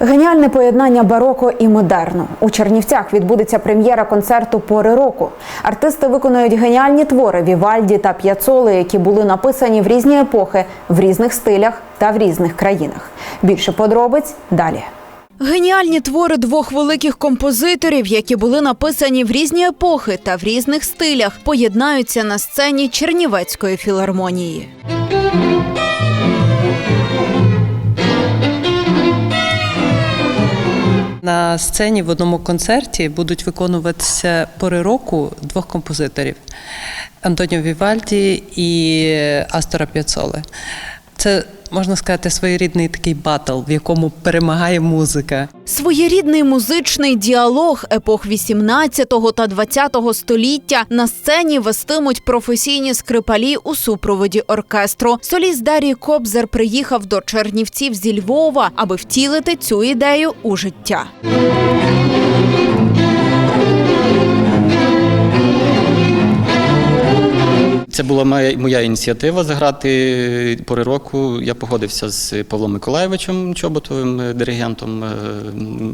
Геніальне поєднання бароко і модерну. У Чернівцях відбудеться прем'єра концерту Пори року. Артисти виконують геніальні твори Вівальді та П'яцоли, які були написані в різні епохи, в різних стилях та в різних країнах. Більше подробиць далі. Геніальні твори двох великих композиторів, які були написані в різні епохи та в різних стилях, поєднаються на сцені Чернівецької філармонії. На сцені в одному концерті будуть виконуватися пори року двох композиторів Антоніо Вівальді і Астора П'яцоли. Це можна сказати своєрідний такий батл, в якому перемагає музика. Своєрідний музичний діалог епох 18 та 20 століття на сцені вестимуть професійні скрипалі у супроводі оркестру. Соліст Дарій Кобзар приїхав до Чернівців зі Львова, аби втілити цю ідею у життя. Це була моя, моя ініціатива заграти пори року. Я погодився з Павлом Миколаєвичем Чоботовим, е, диригентом е,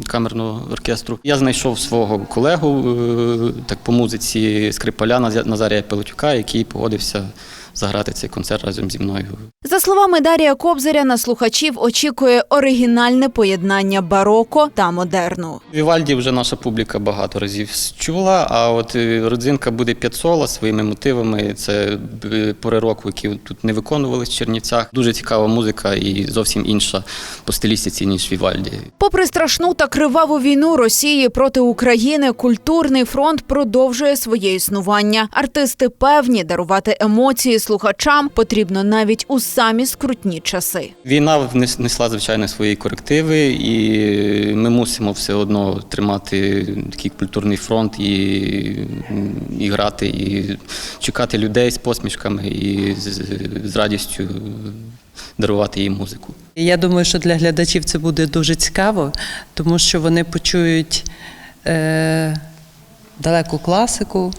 камерного оркестру. Я знайшов свого колегу е, так по музиці скрипаля Назарія Пилотюка, який погодився заграти цей концерт разом зі мною. За словами Дарія Кобзаря, на слухачів очікує оригінальне поєднання бароко та модерну. Вівальді вже наша публіка багато разів чула, а от е, родзинка буде П'ятсола своїми мотивами. Це е, пори року, які тут не виконувались в Чернівцях. Дуже цікава музика і зовсім інша по стилістиці, ніж Вівальді. Попри страшну та криваву війну Росії проти України, культурний фронт продовжує своє існування. Артисти певні дарувати емоції слухачам потрібно навіть у самі скрутні часи. Війна внесла, звичайно, свої корективи, і ми мусимо все одно тримати такий культурний фронт і, і грати, і чекати людей з посмішками і з, з радістю дарувати їм музику. Я думаю, що для глядачів це буде дуже цікаво, тому що вони почують е, далеку класику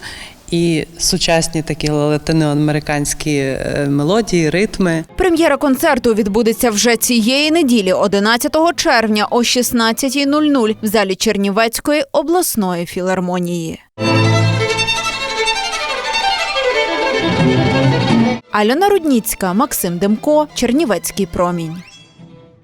і сучасні такі латиноамериканські е, мелодії, ритми. Прем'єра концерту відбудеться вже цієї неділі, 11 червня о 16.00 в залі Чернівецької обласної філармонії. Альона Рудніцька, Максим Демко, Чернівецький промінь.